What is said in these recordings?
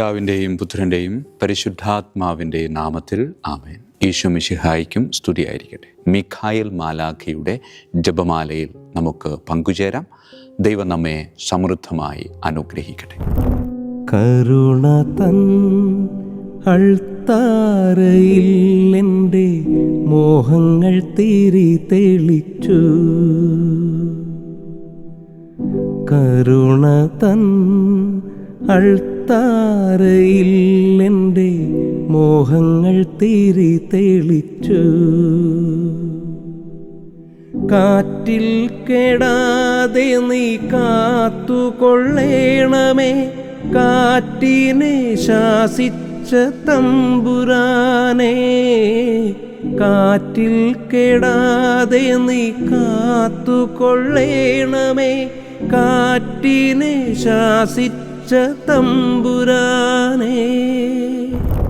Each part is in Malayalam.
പിതാവിന്റെയും പുത്രന്റെയും പരിശുദ്ധാത്മാവിന്റെയും നാമത്തിൽ ആമേൻ. ഈശോ മിശിഹായിക്കും സ്തുതിയായിരിക്കട്ടെ. മിഖായൽ മാലാഖയുടെ ജപമാലയിൽ നമുക്ക് പങ്കുചേരാം. ദൈവം നമ്മെ സമൃദ്ധമായി അനുഗ്രഹിക്കട്ടെ. കരുണ തൻ എന്റെ മോഹങ്ങൾ തീരി തെളിച്ചു. കരുണ തൻ അൾത്താരയിൽ എന്റെ മോഹങ്ങൾ തിരി തെളിച്ചു. കാറ്റിൽ കെടാതെ നീ കാത്തുകൊള്ളേണമേ. കാറ്റിനെ ശാസിച്ച തമ്പുരാനെ. കാറ്റിൽ കെടാതെ നീ കാത്തുകൊള്ളേണമേ. കാറ്റിനെ ശാസിച്ച തമ്പുരാനേ.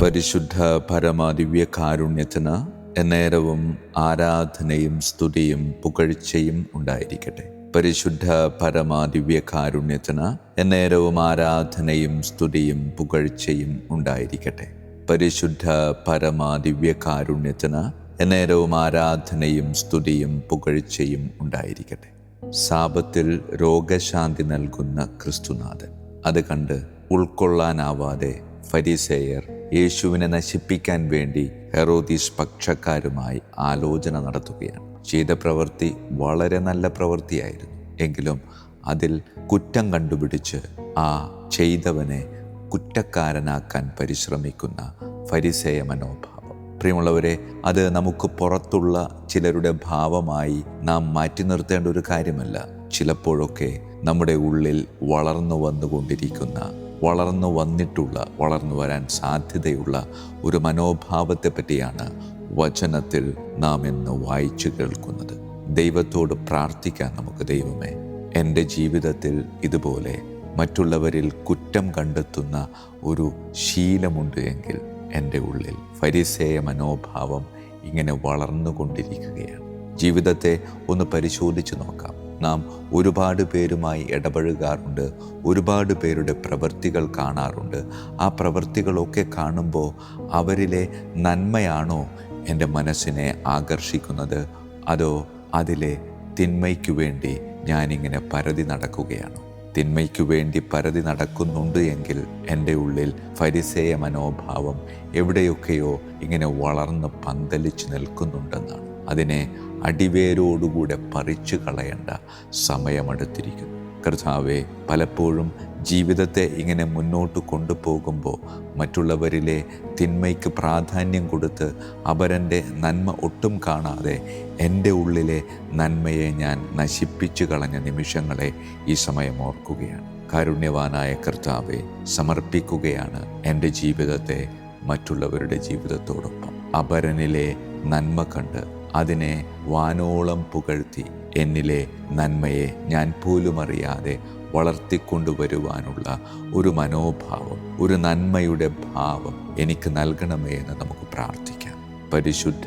പരിശുദ്ധ പരമാദിവ്യ കാരുണ്യത്തിന് എന്നേരവും ആരാധനയും സ്തുതിയും പുകഴ്ചയും ഉണ്ടായിരിക്കട്ടെ. പരിശുദ്ധ പരമാദിവ്യ കാരുണ്യത്തിന് എന്നേരവും ആരാധനയും സ്തുതിയും പുകഴ്ചയും ഉണ്ടായിരിക്കട്ടെ. പരിശുദ്ധ പരമാദിവ്യ കാരുണ്യത്തിന് എന്നേരവും ആരാധനയും സ്തുതിയും പുകഴ്ചയും ഉണ്ടായിരിക്കട്ടെ. സാപത്തിൽ രോഗശാന്തി നൽകുന്ന ക്രിസ്തുനാഥൻ. അത് കണ്ട് ഉൾക്കൊള്ളാനാവാതെ ഫരിസേയർ യേശുവിനെ നശിപ്പിക്കാൻ വേണ്ടി ഹെറോദീസ് പക്ഷക്കാരുമായി ആലോചന നടത്തുകയാണ്. ചെയ്ത പ്രവൃത്തി വളരെ നല്ല പ്രവൃത്തിയായിരുന്നു. എങ്കിലും അതിൽ കുറ്റം കണ്ടുപിടിച്ച് ആ ചെയ്തവനെ കുറ്റക്കാരനാക്കാൻ പരിശ്രമിക്കുന്ന ഫരിസേയ മനോഭാവം. പ്രിയമുള്ളവരെ അത് നമുക്ക് പുറത്തുള്ള ചിലരുടെ ഭാവമായി നാം മാറ്റി നിർത്തേണ്ട ഒരു കാര്യമല്ല. ചിലപ്പോഴൊക്കെ നമ്മുടെ ഉള്ളിൽ വളർന്നു വന്നുകൊണ്ടിരിക്കുന്ന വളർന്നു വന്നിട്ടുള്ള വളർന്നു വരാൻ സാധ്യതയുള്ള ഒരു മനോഭാവത്തെ പറ്റിയാണ് വചനത്തിൽ നാം ഇന്ന് വായിച്ചു കേൾക്കുന്നത്. ദൈവത്തോട് പ്രാർത്ഥിക്കാൻ നമുക്ക് ദൈവമേ. എന്റെ ജീവിതത്തിൽ ഇതുപോലെ മറ്റുള്ളവരിൽ കുറ്റം കണ്ടെത്തുന്ന ഒരു ശീലമുണ്ട് എങ്കിൽ എന്റെ ഉള്ളിൽ ഫരിസേയ മനോഭാവം ഇങ്ങനെ വളർന്നുകൊണ്ടിരിക്കുകയാണ്. ജീവിതത്തെ ഒന്ന് പരിശോധിച്ച് നോക്കാം. നാം ഒരുപാട് പേരുമായി ഇടപഴകാറുണ്ട് ഒരുപാട് പേരുടെ പ്രവൃത്തികൾ കാണാറുണ്ട്. ആ പ്രവൃത്തികളൊക്കെ കാണുമ്പോൾ അവരിലെ നന്മയാണോ എന്റെ മനസ്സിനെ ആകർഷിക്കുന്നത്? അതോ അതിലെ തിന്മയ്ക്കു വേണ്ടി ഞാനിങ്ങനെ പരതി നടക്കുകയാണ്? തിന്മയ്ക്കു വേണ്ടി പരതി നടക്കുന്നുണ്ട് എങ്കിൽ എന്റെ ഉള്ളിൽ ഫരിസേയ മനോഭാവം എവിടെയൊക്കെയോ ഇങ്ങനെ വളർന്ന് പന്തലിച്ച് നിൽക്കുന്നുണ്ടെന്നാണ്. അതിനെ അടിവേരോടുകൂടെ പറിച്ചു കളയേണ്ട സമയമെടുത്തിരിക്കുന്നു. കർത്താവെ പലപ്പോഴും ജീവിതത്തെ ഇങ്ങനെ മുന്നോട്ട് കൊണ്ടുപോകുമ്പോൾ മറ്റുള്ളവരിലെ തിന്മയ്ക്ക് പ്രാധാന്യം കൊടുത്ത് അവരന്റെ നന്മ ഒട്ടും കാണാതെ എന്റെ ഉള്ളിലെ നന്മയെ ഞാൻ നശിപ്പിച്ചു കളഞ്ഞ നിമിഷങ്ങളെ ഈ സമയം ഓർക്കുകയാണ്. കാരുണ്യവാനായ കർത്താവെ സമർപ്പിക്കുകയാണ് എന്റെ ജീവിതത്തെ മറ്റുള്ളവരുടെ ജീവിതത്തോടൊപ്പം. അപരനിലെ നന്മ കണ്ട് അതിനെ വാനോളം പുകഴ്ത്തി. എന്നിലെ നന്മയെ ഞാൻ പോലും അറിയാതെ വളർത്തിക്കൊണ്ടുവരുവാനുള്ള ഒരു മനോഭാവം ഒരു നന്മയുടെ ഭാവം എനിക്ക് നൽകണമേ എന്ന് നമുക്ക് പ്രാർത്ഥിക്കാം. പരിശുദ്ധ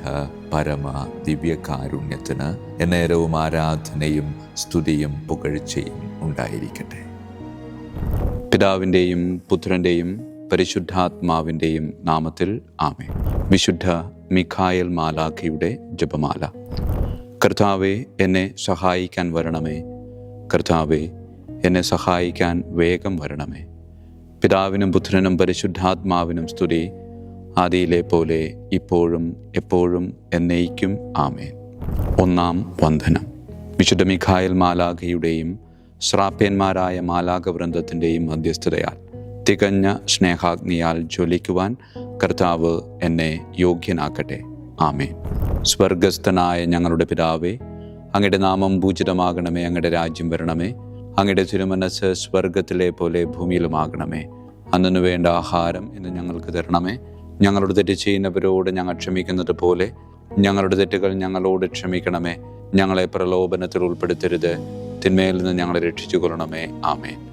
പരമ ദിവ്യകാരുണ്യത്തിന് എന്നേരവും ആരാധനയും സ്തുതിയും പുകഴ്ചയും ഉണ്ടായിരിക്കട്ടെ. പിതാവിന്റെയും പുത്രന്റെയും പരിശുദ്ധാത്മാവിന്റെയും നാമത്തിൽ ആമേ വിശുദ്ധ മിഖായൽ മാലാഖിയുടെ ജപമാല. കർത്താവെ എന്നെ സഹായിക്കാൻ വരണമേ. കർത്താവെ എന്നെ സഹായിക്കാൻ വേഗം വരണമേ. പിതാവിനും പുത്രനും പരിശുദ്ധാത്മാവിനും സ്തുതി. ആദിയിലെ പോലെ ഇപ്പോഴും എപ്പോഴും എന്നേക്കും ആമേൻ. ഒന്നാം വന്ദനം. വിശുദ്ധ മിഖായൽ മാലാഖയുടെയും ശ്രാപ്യന്മാരായ മാലാഖ വൃന്ദത്തിന്റെയും മധ്യസ്ഥതയാൽ തികഞ്ഞ സ്നേഹാഗ്നിയാൽ ജ്വലിക്കുവാൻ കർത്താവ് എന്നെ യോഗ്യനാക്കട്ടെ. ആമേ സ്വർഗസ്ഥനായ ഞങ്ങളുടെ പിതാവേ അങ്ങയുടെ നാമം പൂജിതമാകണമേ അങ്ങയുടെ രാജ്യം വരണമേ അങ്ങയുടെ തിരുമനസ് സ്വർഗത്തിലെ പോലെ ഭൂമിയിലുമാകണമേ. അന്നു വേണ്ട ആഹാരം ഇന്ന് ഞങ്ങൾക്ക് തരണമേ. ഞങ്ങളുടെ തെറ്റ് ചെയ്യുന്നവരോട് ഞങ്ങൾ ക്ഷമിക്കുന്നത് പോലെ ഞങ്ങളുടെ തെറ്റുകൾ ഞങ്ങളോട് ക്ഷമിക്കണമേ. ഞങ്ങളെ പ്രലോഭനത്തിൽ ഉൾപ്പെടുത്തരുത്. തിന്മയിൽ നിന്ന് ഞങ്ങളെ രക്ഷിച്ചു കൊള്ളണമേ ആമേൻ.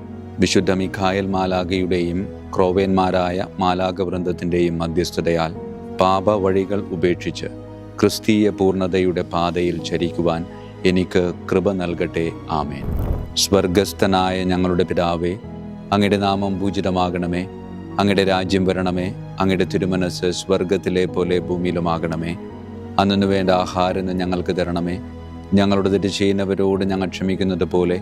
വിശുദ്ധ മിഖായൽ മാലാഖയുടെയും ക്രോവേന്മാരായ മാലാഖ വൃന്ദത്തിന്റെയും മധ്യസ്ഥതയാൽ പാപവഴികൾ ഉപേക്ഷിച്ച് ക്രിസ്തീയ പൂർണതയുടെ പാതയിൽ ചരിക്കുവാൻ എനിക്ക് കൃപ നൽകട്ടെ. ആമേൻ. സ്വർഗസ്ഥനായ ഞങ്ങളുടെ പിതാവേ അങ്ങയുടെ നാമം പൂജിതമാകണമേ. അങ്ങയുടെ രാജ്യം വരണമേ. അങ്ങയുടെ തിരുമനസ് സ്വർഗത്തിലെ പോലെ ഭൂമിയിലുമാകണമേ. അന്നു വേണ്ട ആഹാരം ഞങ്ങൾക്ക് തരണമേ. ഞങ്ങളുടെ തെറ്റ് ചെയ്യുന്നവരോട് ഞങ്ങൾ ക്ഷമിക്കുന്നത് പോലെ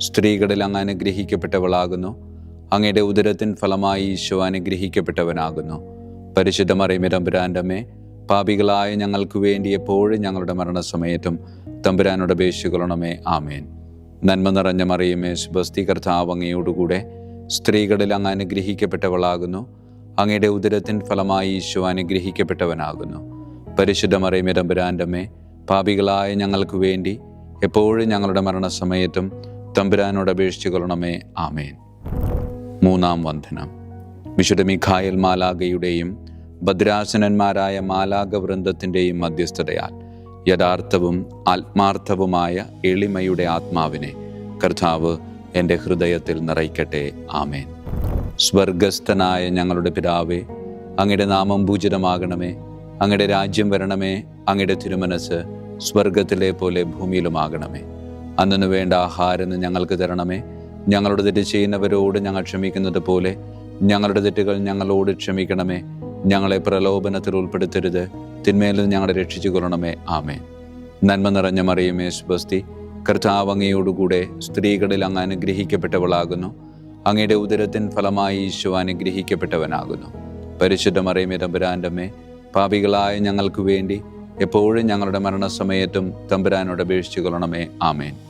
സ്ത്രീകളിൽ അങ്ങ് അനുഗ്രഹിക്കപ്പെട്ടവളാകുന്നു. അങ്ങയുടെ ഉദരത്തിൻ ഫലമായി ഈശോ അനുഗ്രഹിക്കപ്പെട്ടവനാകുന്നു. പരിശുദ്ധ മറിയമേ തമ്പുരാന്റെ പാപികളായ ഞങ്ങൾക്ക് വേണ്ടി എപ്പോഴും ഞങ്ങളുടെ മരണസമയത്തും തമ്പുരാനോട് അപേക്ഷിച്ചു ആമേൻ. നന്മ നിറഞ്ഞ മറിയമേ സുബസ്തി കർത്താവ് അങ്ങയോടുകൂടെ സ്ത്രീകളിൽ അങ്ങ് അനുഗ്രഹിക്കപ്പെട്ടവളാകുന്നു. അങ്ങയുടെ ഉദരത്തിൻ ഫലമായി ഈശോ അനുഗ്രഹിക്കപ്പെട്ടവനാകുന്നു. പരിശുദ്ധ മറിയമേ തമ്പുരാന്റെ പാപികളായ ഞങ്ങൾക്ക് വേണ്ടി എപ്പോഴും ഞങ്ങളുടെ മരണസമയത്തും തമ്പുരാനോട് അപേക്ഷിച്ചു കൊള്ളണമേ ആമേൻ. മൂന്നാം വന്ദനം. വിശുദ്ധ മിഖായൽ മാലാഗയുടെയും ഭദ്രാസനന്മാരായ മാലാഗ വൃന്ദത്തിന്റെയും മധ്യസ്ഥതയാൽ യഥാർത്ഥവും ആത്മാർത്ഥവുമായ എളിമയുടെ ആത്മാവിനെ കർത്താവ് എന്റെ ഹൃദയത്തിൽ നിറയ്ക്കട്ടെ. ആമേൻ. സ്വർഗസ്ഥനായ ഞങ്ങളുടെ പിതാവേ അങ്ങയുടെ നാമം പൂജിതമാകണമേ. അങ്ങയുടെ രാജ്യം വരണമേ. അങ്ങയുടെ തിരുമനസ് സ്വർഗത്തിലെ പോലെ ഭൂമിയിലുമാകണമേ. അന്നു വേണ്ട ആഹാരം ഞങ്ങൾക്ക് തരണമേ. ഞങ്ങളുടെ തെറ്റ് ചെയ്യുന്നവരോട് ഞങ്ങൾ ക്ഷമിക്കുന്നത് പോലെ ഞങ്ങളുടെ തെറ്റുകൾ ഞങ്ങളോട് ക്ഷമിക്കണമേ. ഞങ്ങളെ പ്രലോഭനത്തിൽ ഉൾപ്പെടുത്തരുത്. തിന്മേലിൽ ഞങ്ങളെ രക്ഷിച്ചു കൊള്ളണമേ. ആമേ നന്മ നിറഞ്ഞ മറിയമേ സ്വസ്തി. കർത്താവ് അങ്ങയോടുകൂടെ സ്ത്രീകളിൽ അങ്ങ് അനുഗ്രഹിക്കപ്പെട്ടവളാകുന്നു. അങ്ങയുടെ ഉദരത്തിൻ ഫലമായി ഈശോ അനുഗ്രഹിക്കപ്പെട്ടവനാകുന്നു. പരിശുദ്ധ മറിയമേ തമ്പുരാന്റെ അമ്മേ പാപികളായ ഞങ്ങൾക്ക് വേണ്ടി എപ്പോഴും ഞങ്ങളുടെ മരണസമയത്തും തമ്പുരാനോട് അപേക്ഷിച്ചു കൊള്ളണമേ. ആമേൻ.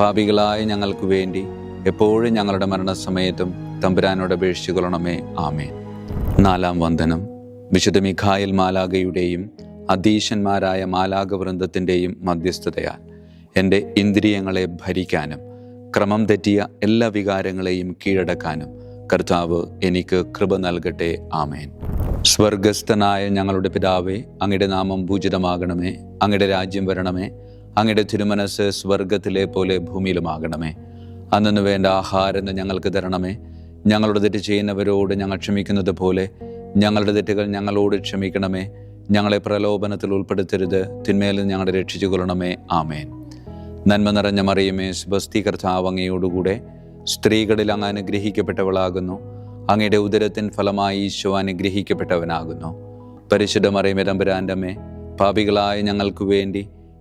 പാപികളായ ഞങ്ങൾക്ക് വേണ്ടി എപ്പോഴും ഞങ്ങളുടെ മരണസമയത്തും തമ്പുരാനോട് അപേക്ഷിച്ചു കൊള്ളണമേ. ആമേൻ. നാലാം വന്ദനം. വിശുദ്ധ മിഖായൽ മാലാഗയുടെയും അധീശന്മാരായ മാലാഗ വൃന്ദത്തിന്റെയും മധ്യസ്ഥതയാൽ എന്റെ ഇന്ദ്രിയങ്ങളെ ഭരിക്കാനും ക്രമം തെറ്റിയ എല്ലാ വികാരങ്ങളെയും കീഴടക്കാനും കർത്താവ് എനിക്ക് കൃപ നൽകട്ടെ. ആമേൻ. സ്വർഗസ്ഥനായ ഞങ്ങളുടെ പിതാവേ അങ്ങയുടെ നാമം പൂജിതമാകണമേ അങ്ങയുടെ രാജ്യം വരണമേ അങ്ങയുടെ തിരുമനസ് സ്വർഗത്തിലെ പോലെ ഭൂമിയിലുമാകണമേ. അന്നു വേണ്ട ആഹാരം ഞങ്ങൾക്ക് തരണമേ. ഞങ്ങളുടെ തെറ്റ് ചെയ്യുന്നവരോട് ഞങ്ങൾ ക്ഷമിക്കുന്നത് പോലെ ഞങ്ങളുടെ തെറ്റുകൾ ഞങ്ങളോട് ക്ഷമിക്കണമേ. ഞങ്ങളെ പ്രലോഭനത്തിൽ ഉൾപ്പെടുത്തരുത്. നിന്ന് ഞങ്ങളെ രക്ഷിച്ചു കൊള്ളണമേ. ആമേൻ. നന്മ നിറഞ്ഞ മറിയമേ സുബസ്തി കർത്താവങ്ങയോടുകൂടെ സ്ത്രീകളിൽ അങ്ങ് അനുഗ്രഹിക്കപ്പെട്ടവളാകുന്നു. അങ്ങയുടെ ഉദരത്തിൻ ഫലമായി ഈശോ അനുഗ്രഹിക്കപ്പെട്ടവനാകുന്നു. പരിശുദ്ധ മറിയമേ തമ്പുരാന്റെ പാപികളായ ഞങ്ങൾക്ക് വേണ്ടി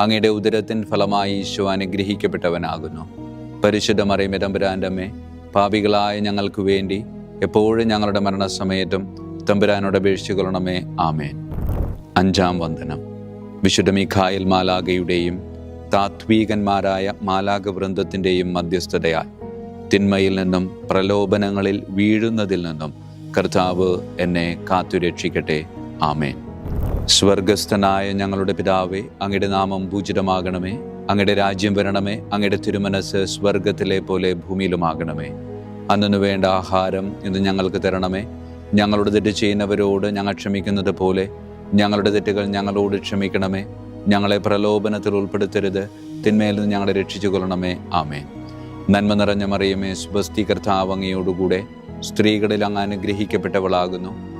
അങ്ങയുടെ ഉദരത്തിൻ ഫലമായി ഈശോ അനുഗ്രഹിക്കപ്പെട്ടവനാകുന്നു. പരിശുദ്ധ മറിയമേ തമ്പുരാന്റെ പാപികളായ ഞങ്ങൾക്ക് വേണ്ടി എപ്പോഴും ഞങ്ങളുടെ മരണസമയത്തും തമ്പുരാനോട് അപേക്ഷിച്ചുകൊള്ളണമേ. ആമേൻ. അഞ്ചാം വന്ദനം. വിശുദ്ധ മിഖായൽ മാലാഗയുടെയും താത്വീകന്മാരായ മാലാക വൃന്ദത്തിന്റെയും മധ്യസ്ഥതയാൽ തിന്മയിൽ നിന്നും പ്രലോഭനങ്ങളിൽ വീഴുന്നതിൽ നിന്നും കർത്താവ് എന്നെ കാത്തുരക്ഷിക്കട്ടെ. ആമേൻ. സ്വർഗസ്ഥനായ ഞങ്ങളുടെ പിതാവേ അങ്ങയുടെ നാമം പൂജിതമാകണമേ. അങ്ങയുടെ രാജ്യം വരണമേ. അങ്ങയുടെ തിരുമനസ് സ്വർഗത്തിലെ പോലെ ഭൂമിയിലുമാകണമേ. അന്നു വേണ്ട ആഹാരം ഇന്ന് ഞങ്ങൾക്ക് തരണമേ. ഞങ്ങളുടെ തെറ്റ് ചെയ്യുന്നവരോട് ഞങ്ങൾ ക്ഷമിക്കുന്നത് പോലെ ഞങ്ങളുടെ തെറ്റുകൾ ഞങ്ങളോട് ക്ഷമിക്കണമേ. ഞങ്ങളെ പ്രലോഭനത്തിൽ ഉൾപ്പെടുത്തരുത്. തിന്മയിൽ നിന്ന് ഞങ്ങളെ രക്ഷിച്ചു കൊള്ളണമേ ആമേൻ. നന്മ നിറഞ്ഞ മറിയമേ അങ്ങയോടുകൂടെ സ്ത്രീകളിൽ അങ്ങ് അനുഗ്രഹിക്കപ്പെട്ടവളാകുന്നു.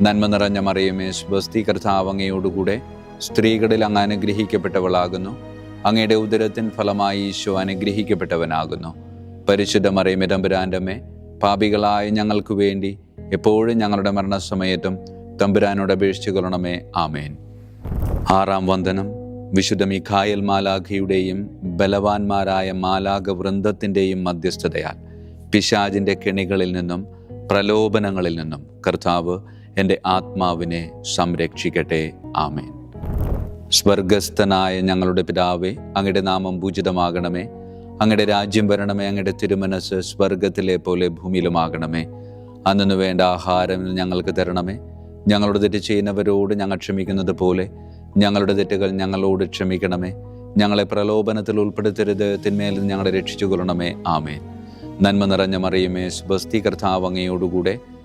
നന്മ നിറഞ്ഞ മറിയമേ സ്വസ്തി കർത്താവ് അങ്ങയോടുകൂടെ സ്ത്രീകളിൽ അങ്ങ് അനുഗ്രഹിക്കപ്പെട്ടവളാകുന്നു. അങ്ങയുടെ ഉദരത്തിൻ ഫലമായി ഈശോ അനുഗ്രഹിക്കപ്പെട്ടവനാകുന്നു. പരിശുദ്ധ മറിയമേ തമ്പുരാന്റെ പാപികളായ ഞങ്ങൾക്ക് വേണ്ടി എപ്പോഴും ഞങ്ങളുടെ മരണസമയത്തും തമ്പുരാനോട് അപേക്ഷിച്ചു കൊള്ളണമേ. ആമേൻ. ആറാം വന്ദനം. വിശുദ്ധ മിഖായൽ മാലാഖയുടെയും ബലവാന്മാരായ മാലാഖ വൃന്ദത്തിന്റെയും മധ്യസ്ഥതയാൽ പിശാജിന്റെ കെണികളിൽ നിന്നും പ്രലോഭനങ്ങളിൽ നിന്നും കർത്താവ് എന്റെ ആത്മാവിനെ സംരക്ഷിക്കട്ടെ. ആമേൻ. സ്വർഗസ്ഥനായ ഞങ്ങളുടെ പിതാവേ അങ്ങയുടെ നാമം പൂജിതമാകണമേ. അങ്ങയുടെ രാജ്യം വരണമേ അങ്ങയുടെ തിരുമനസ് സ്വർഗത്തിലെ പോലെ ഭൂമിയിലുമാകണമേ. അന്നു വേണ്ട ആഹാരം ഞങ്ങൾക്ക് തരണമേ. ഞങ്ങളുടെ തെറ്റ് ചെയ്യുന്നവരോട് ഞങ്ങൾ ക്ഷമിക്കുന്നത് പോലെ ഞങ്ങളുടെ തെറ്റുകൾ ഞങ്ങളോട് ക്ഷമിക്കണമേ. ഞങ്ങളെ പ്രലോഭനത്തിൽ ഉൾപ്പെടുത്തരുത് തിന്മയിൽ ഞങ്ങളെ രക്ഷിച്ചു കൊള്ളണമേ ആമേൻ. നന്മ നിറഞ്ഞ മറിയുമേ സ്വസ്തി കർത്താവ് അങ്ങയോടുകൂടെ.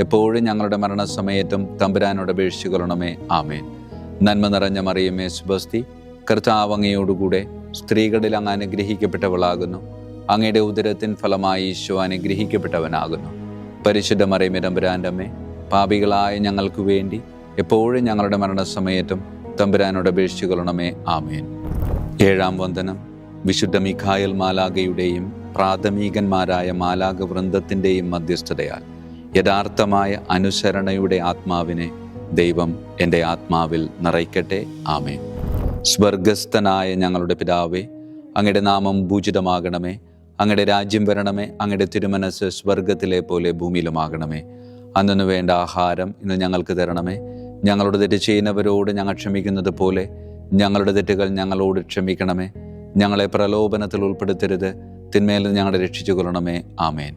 എപ്പോഴും ഞങ്ങളുടെ മരണസമയത്തും തമ്പുരാനോട് അപേക്ഷിച്ചു കൊള്ളണമേ ആമേൻ. നന്മ നിറഞ്ഞ മറിയമേ സുബസ്തി. കർത്താവങ്ങയോടുകൂടെ സ്ത്രീകളിൽ അങ്ങ് അനുഗ്രഹിക്കപ്പെട്ടവളാകുന്നു. അങ്ങയുടെ ഉദരത്തിൻ ഫലമായി ഈശോ അനുഗ്രഹിക്കപ്പെട്ടവനാകുന്നു. പരിശുദ്ധ മറിയമേ തമ്പുരാന്റെ അമ്മേ പാപികളായ ഞങ്ങൾക്ക് വേണ്ടി എപ്പോഴും ഞങ്ങളുടെ മരണസമയത്തും തമ്പുരാനോട് അപേക്ഷിച്ചു കൊള്ളണമേ ആമേൻ. ഏഴാം വന്ദനം. വിശുദ്ധ മിഖായൽ മാലാകയുടെയും പ്രാഥമികന്മാരായ മാലാക വൃന്ദത്തിന്റെയും മധ്യസ്ഥതയാൽ. യഥാർത്ഥമായ അനുസരണയുടെ ആത്മാവിനെ ദൈവം എന്റെ ആത്മാവിൽ നിറയ്ക്കട്ടെ. ആമേ സ്വർഗസ്ഥനായ ഞങ്ങളുടെ പിതാവേ അങ്ങയുടെ നാമം ഭൂജിതമാകണമേ അങ്ങയുടെ രാജ്യം വരണമേ. അങ്ങയുടെ തിരുമനസ് സ്വർഗത്തിലെ പോലെ ഭൂമിയിലുമാകണമേ. അന്നു വേണ്ട ആഹാരം ഇന്ന് ഞങ്ങൾക്ക് തരണമേ. ഞങ്ങളുടെ തെറ്റ് ചെയ്യുന്നവരോട് ഞങ്ങൾ ക്ഷമിക്കുന്നത് പോലെ ഞങ്ങളുടെ തെറ്റുകൾ ഞങ്ങളോട് ക്ഷമിക്കണമേ. ഞങ്ങളെ പ്രലോഭനത്തിൽ ഉൾപ്പെടുത്തരുത്. നിന്ന് ഞങ്ങളെ രക്ഷിച്ചു കൊള്ളണമേ ആമേൻ.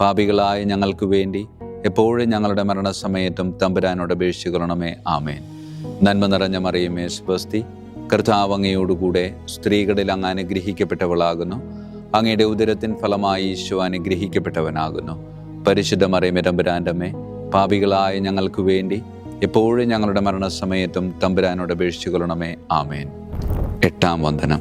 പാപികളായ ഞങ്ങൾക്ക് വേണ്ടി എപ്പോഴും ഞങ്ങളുടെ മരണസമയത്തും തമ്പുരാനോട് അപേക്ഷിക്കണമേ. ആമേൻ. നന്മ നിറഞ്ഞ മറിയമേ സ്വസ്തി കർത്താവ് അങ്ങയോടുകൂടെ സ്ത്രീകളിൽ അങ്ങ് അനുഗ്രഹിക്കപ്പെട്ടവളാകുന്നു. അങ്ങയുടെ ഉദരത്തിൻ ഫലമായി ഈശോ അനുഗ്രഹിക്കപ്പെട്ടവനാകുന്നു. പരിശുദ്ധ മറിയമേ തമ്പുരാന്റെ അമ്മേ പാപികളായ ഞങ്ങൾക്ക് വേണ്ടി എപ്പോഴും ഞങ്ങളുടെ മരണസമയത്തും തമ്പുരാനോട് അപേക്ഷിച്ചുകൊള്ളണമേ ആമേൻ. എട്ടാം വന്ദനം.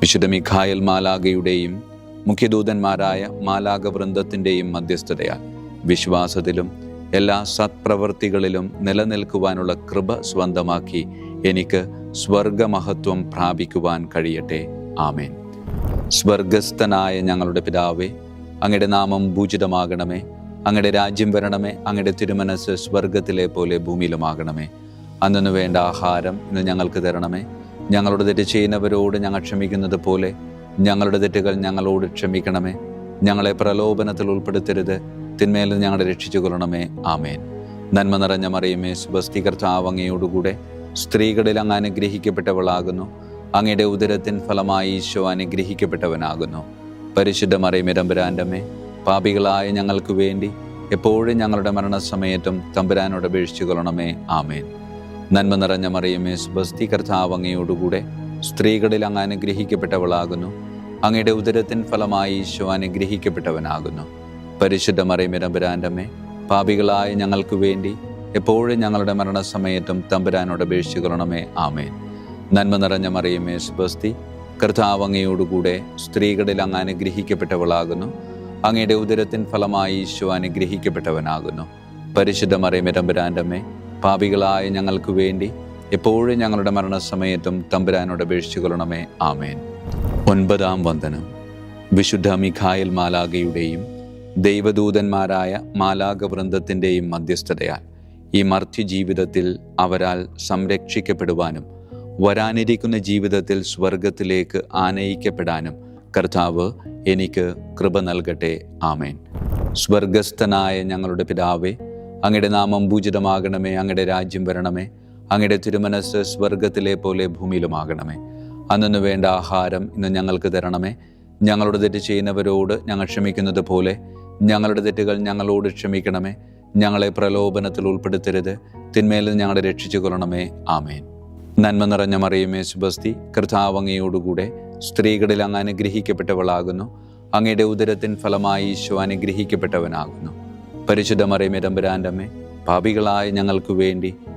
വിശുദ്ധ മിഖായൽ മാലാകയുടെയും മുഖ്യദൂതന്മാരായ മാലാക വൃന്ദത്തിന്റെയും മധ്യസ്ഥതയാൽ വിശ്വാസത്തിലും എല്ലാ സത്പ്രവൃത്തികളിലും നിലനിൽക്കുവാനുള്ള കൃപ സ്വന്തമാക്കി എനിക്ക് സ്വർഗമഹത്വം പ്രാപിക്കുവാൻ കഴിയട്ടെ. ആമേൻ. സ്വർഗസ്ഥനായ ഞങ്ങളുടെ പിതാവേ അങ്ങയുടെ നാമം ഭൂജിതമാകണമേ അങ്ങയുടെ രാജ്യം വരണമേ. അങ്ങയുടെ തിരുമനസ് സ്വർഗത്തിലെ പോലെ ഭൂമിയിലുമാകണമേ. അന്നു വേണ്ട ആഹാരം ഇന്ന് ഞങ്ങൾക്ക് തരണമേ. ഞങ്ങളുടെ തെറ്റ് ചെയ്യുന്നവരോട് ഞങ്ങൾ ക്ഷമിക്കുന്നത് പോലെ ഞങ്ങളുടെ തെറ്റുകൾ ഞങ്ങളോട് ക്ഷമിക്കണമേ. ഞങ്ങളെ പ്രലോഭനത്തിൽ ഉൾപ്പെടുത്തരുത്. തിന്മയിൽ നിന്ന് ഞങ്ങളെ രക്ഷിച്ചു കൊള്ളണമേ. ആമേൻ. നന്മ നിറഞ്ഞ മറിയമേ സുബസ്തി കർത്താവ് അങ്ങയോടുകൂടെ സ്ത്രീകളിൽ അങ്ങ് അനുഗ്രഹിക്കപ്പെട്ടവളാകുന്നു. അങ്ങയുടെ ഉദരത്തിൻ ഫലമായി ഈശോ അനുഗ്രഹിക്കപ്പെട്ടവനാകുന്നു. പരിശുദ്ധ മറിയമിരമ്പരാന്റമ്മേ പാപികളായ ഞങ്ങൾക്ക് വേണ്ടി എപ്പോഴും ഞങ്ങളുടെ മരണസമയത്തും തമ്പുരാനോട് അപേക്ഷിച്ചു കൊള്ളണമേ. ആമേൻ. നന്മ നിറഞ്ഞ മറിയമേ സുബസ്തി കർത്താവ് അങ്ങയോടുകൂടെ സ്ത്രീകളിൽ അങ്ങ് അനുഗ്രഹിക്കപ്പെട്ടവളാകുന്നു. അങ്ങയുടെ ഉദരത്തിൻ ഫലമായി ഈശോ അനുഗ്രഹിക്കപ്പെട്ടവനാകുന്നു. പരിശുദ്ധ മറിയമിരമ്പരാന്റമ്മേ പാപികളായ ഞങ്ങൾക്ക് വേണ്ടി എപ്പോഴും ഞങ്ങളുടെ മരണസമയത്തും തമ്പുരാനോട് അപേക്ഷിക്കണമേ ആമേൻ. നന്മ നിറഞ്ഞ മറിയമേ സുബസ്തി. കർത്താവങ്ങയോടുകൂടെ സ്ത്രീകളിൽ അങ്ങ് അനുഗ്രഹിക്കപ്പെട്ടവളാകുന്നു. അങ്ങയുടെ ഉദരത്തിൻ ഫലമായി ഈശോ അനുഗ്രഹിക്കപ്പെട്ടവനാകുന്നു. പരിശുദ്ധ മറിയമിരമ്പരാന്റമ്മേ പാപികളായ ഞങ്ങൾക്ക് വേണ്ടി എപ്പോഴും ഞങ്ങളുടെ മരണസമയത്തും തമ്പുരാനോട് അപേക്ഷിച്ചു കൊള്ളണമേ. ആമേൻ. ഒൻപതാം വന്ദനം. വിശുദ്ധ മിഖായൽ മാലാഗയുടെയും ദൈവദൂതന്മാരായ മാലാക വൃന്ദത്തിന്റെയും മധ്യസ്ഥതയാൽ ഈ മർത്യ ജീവിതത്തിൽ അവരാൽ സംരക്ഷിക്കപ്പെടുവാനും വരാനിരിക്കുന്ന ജീവിതത്തിൽ സ്വർഗത്തിലേക്ക് ആനയിക്കപ്പെടാനും കർത്താവ് എനിക്ക് കൃപ നൽകട്ടെ. ആമേൻ. സ്വർഗസ്ഥനായ ഞങ്ങളുടെ പിതാവേ അങ്ങയുടെ നാമം പൂജിതമാകണമേ അങ്ങയുടെ രാജ്യം വരണമേ. അങ്ങയുടെ തിരുമനസ് സ്വർഗത്തിലെ പോലെ ഭൂമിയിലുമാകണമേ. അന്നു വേണ്ട ആഹാരം ഇന്ന് ഞങ്ങൾക്ക് തരണമേ. ഞങ്ങളുടെ തെറ്റ് ചെയ്യുന്നവരോട് ഞങ്ങൾ ക്ഷമിക്കുന്നത് പോലെ ഞങ്ങളുടെ തെറ്റുകൾ ഞങ്ങളോട് ക്ഷമിക്കണമേ. ഞങ്ങളെ പ്രലോഭനത്തിൽ ഉൾപ്പെടുത്തരുത്. നിന്ന് ഞങ്ങളെ രക്ഷിച്ചു കൊള്ളണമേ ആമേൻ. നന്മ നിറഞ്ഞ മറിയുമേ സുബസ്തി കൃതാവങ്ങയോടുകൂടെ സ്ത്രീകളിൽ അങ്ങ് അനുഗ്രഹിക്കപ്പെട്ടവളാകുന്നു. അങ്ങയുടെ ഉദരത്തിൻ ഫലമായി ഈശോ അനുഗ്രഹിക്കപ്പെട്ടവനാകുന്നു. പരിശുദ്ധ മറിയമേ തമ്പുരാന്റെ അമ്മേ പാപികളായ ഞങ്ങൾക്ക് വേണ്ടി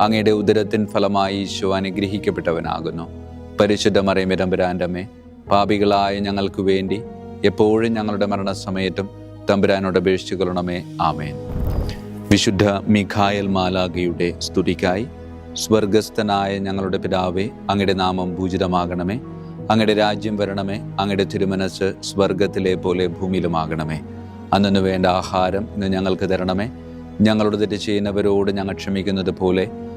അങ്ങയുടെ ഉദരത്തിൻ ഫലമായി ഈശോ അനുഗ്രഹിക്കപ്പെട്ടവനാകുന്നു. പരിശുദ്ധ മറിയമേ തമ്പുരാന്റമ്മേ പാപികളായ ഞങ്ങൾക്ക് വേണ്ടി എപ്പോഴും ഞങ്ങളുടെ മരണസമയത്തും തമ്പുരാനോട് അപേക്ഷിച്ചു കൊള്ളണമേ ആമേൻ. വിശുദ്ധ മിഖായൽ മാലാഖയുടെ സ്തുതിക്കായി സ്വർഗസ്ഥനായ ഞങ്ങളുടെ പിതാവേ അങ്ങയുടെ നാമം പൂജിതമാകണമേ. അങ്ങയുടെ രാജ്യം വരണമേ അങ്ങയുടെ തിരുമനസ് സ്വർഗത്തിലെ പോലെ ഭൂമിയിലുമാകണമേ. അന്നു വേണ്ട ആഹാരം ഇന്ന് ഞങ്ങൾക്ക് തരണമേ. ഞങ്ങളുടെ തെറ്റ് ചെയ്യുന്നവരോട് ഞങ്ങൾ ക്ഷമിക്കുന്നത് പോലെ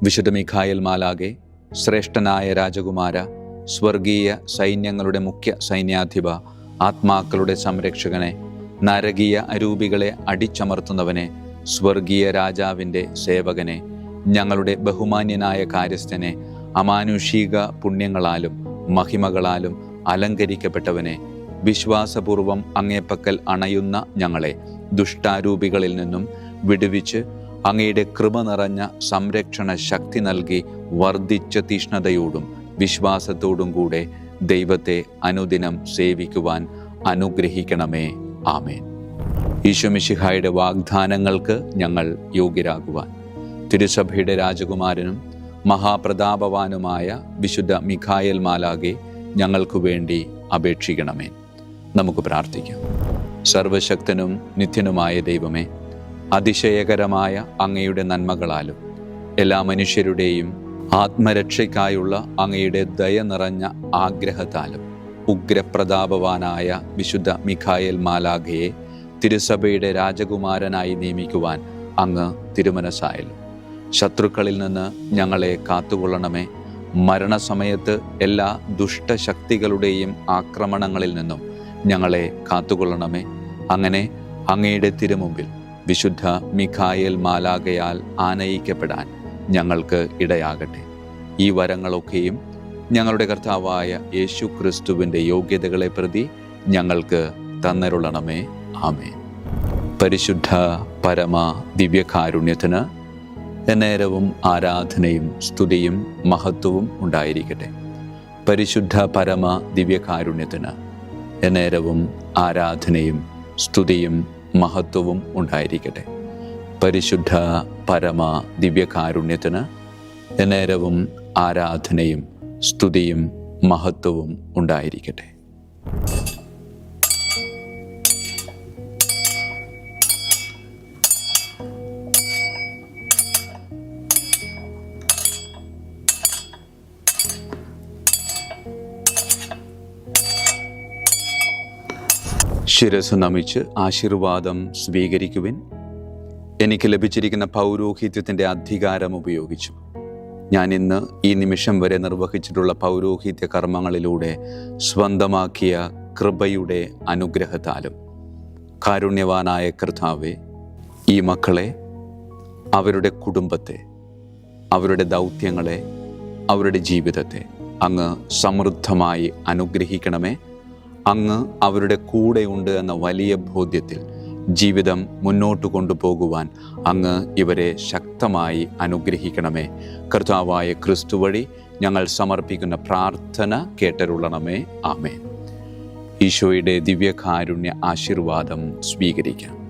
വിശുദ്ധ മിഖായൽ മാലാകെ ശ്രേഷ്ഠനായ രാജകുമാര സ്വർഗീയ സൈന്യങ്ങളുടെ മുഖ്യ സൈന്യാധിപ ആത്മാക്കളുടെ സംരക്ഷകനെ നരകീയ അരൂപികളെ അടിച്ചമർത്തുന്നവനെ സ്വർഗീയ രാജാവിന്റെ സേവകനെ ഞങ്ങളുടെ ബഹുമാന്യനായ കാര്യസ്ഥനെ അമാനുഷിക പുണ്യങ്ങളാലും മഹിമകളാലും അലങ്കരിക്കപ്പെട്ടവനെ വിശ്വാസപൂർവം അങ്ങേപ്പക്കൽ അണയുന്ന ഞങ്ങളെ ദുഷ്ടാരൂപികളിൽ നിന്നും വിടുവിച്ച് അങ്ങയുടെ കൃപ നിറഞ്ഞ സംരക്ഷണ ശക്തി നൽകി വർദ്ധിച്ച തീഷ്ണതയോടും വിശ്വാസത്തോടും കൂടെ ദൈവത്തെ അനുദിനം സേവിക്കുവാൻ അനുഗ്രഹിക്കണമേ. ആമേൻ. ഈശോമിശിഹായുടെ വാഗ്ദാനങ്ങൾക്ക് ഞങ്ങൾ യോഗ്യരാകുവാൻ. തിരുസഭയുടെ രാജകുമാരനും മഹാപ്രതാപവാനുമായ വിശുദ്ധ മിഖായൽ മാലാകെ ഞങ്ങൾക്കു വേണ്ടി അപേക്ഷിക്കണമേ. നമുക്ക് പ്രാർത്ഥിക്കാം. സർവശക്തനും നിത്യനുമായ ദൈവമേ അതിശയകരമായ അങ്ങയുടെ നന്മകളാലും എല്ലാ മനുഷ്യരുടെയും ആത്മരക്ഷയ്ക്കായുള്ള അങ്ങയുടെ ദയ നിറഞ്ഞ ആഗ്രഹത്താലും ഉഗ്രപ്രതാപവാനായ വിശുദ്ധ മിഖായൽ മാലാഖയെ തിരുസഭയുടെ രാജകുമാരനായി നിയമിക്കുവാൻ അങ്ങ് തിരുമനസായാലും ശത്രുക്കളിൽ നിന്ന് ഞങ്ങളെ കാത്തുകൊള്ളണമേ. മരണസമയത്ത് എല്ലാ ദുഷ്ടശക്തികളുടെയും ആക്രമണങ്ങളിൽ നിന്നും ഞങ്ങളെ കാത്തുകൊള്ളണമേ. അങ്ങനെ അങ്ങയുടെ തിരുമുമ്പിൽ വിശുദ്ധ മിഖായേൽ മാലാകയാൽ ആനയിക്കപ്പെടാൻ ഞങ്ങൾക്ക് ഇടയാകട്ടെ. ഈ വരങ്ങളൊക്കെയും ഞങ്ങളുടെ കർത്താവായ യേശു ക്രിസ്തുവിന്റെ യോഗ്യതകളെ പ്രതി ഞങ്ങൾക്ക് തന്നരുളണമേ. ആമേ പരിശുദ്ധ പരമ ദിവ്യകാരുണ്യത്തിന് എന്നേരവും ആരാധനയും സ്തുതിയും മഹത്വവും ഉണ്ടായിരിക്കട്ടെ. പരിശുദ്ധ പരമ ദിവ്യകാരുണ്യത്തിന് എന്നേരവും ആരാധനയും സ്തുതിയും മഹത്വവും ഉണ്ടായിരിക്കട്ടെ. പരിശുദ്ധ പരമ ദിവ്യകാരുണ്യത്തിന് നേരവും ആരാധനയും സ്തുതിയും മഹത്വവും ഉണ്ടായിരിക്കട്ടെ. ശിരസ് നമിച്ച് ആശീർവാദം സ്വീകരിക്കുവിൻ. എനിക്ക് ലഭിച്ചിരിക്കുന്ന പൗരോഹിത്യത്തിന്റെ അധികാരം ഉപയോഗിച്ചു. ഞാൻ ഇന്ന് ഈ നിമിഷം വരെ നിർവഹിച്ചിട്ടുള്ള പൗരോഹിത്യ കർമ്മങ്ങളിലൂടെ സ്വന്തമാക്കിയ കൃപയുടെ അനുഗ്രഹത്താലും. കാരുണ്യവാനായ കർത്താവെ ഈ മക്കളെ അവരുടെ കുടുംബത്തെ അവരുടെ ദൗത്യങ്ങളെ അവരുടെ ജീവിതത്തെ അങ്ങ് സമൃദ്ധമായി അനുഗ്രഹിക്കണമേ. അങ്ങ് അവരുടെ കൂടെയുണ്ട് എന്ന വലിയ ബോധ്യത്തിൽ ജീവിതം മുന്നോട്ട് കൊണ്ടുപോകുവാൻ അങ്ങ് ഇവരെ ശക്തമായി അനുഗ്രഹിക്കണമേ. കർത്താവായ ക്രിസ്തു വഴി ഞങ്ങൾ സമർപ്പിക്കുന്ന പ്രാർത്ഥന കേട്ടരുള്ളണമേ ആമേ ഈശോയുടെ ദിവ്യകാരുണ്യ ആശീർവാദം സ്വീകരിക്കാം.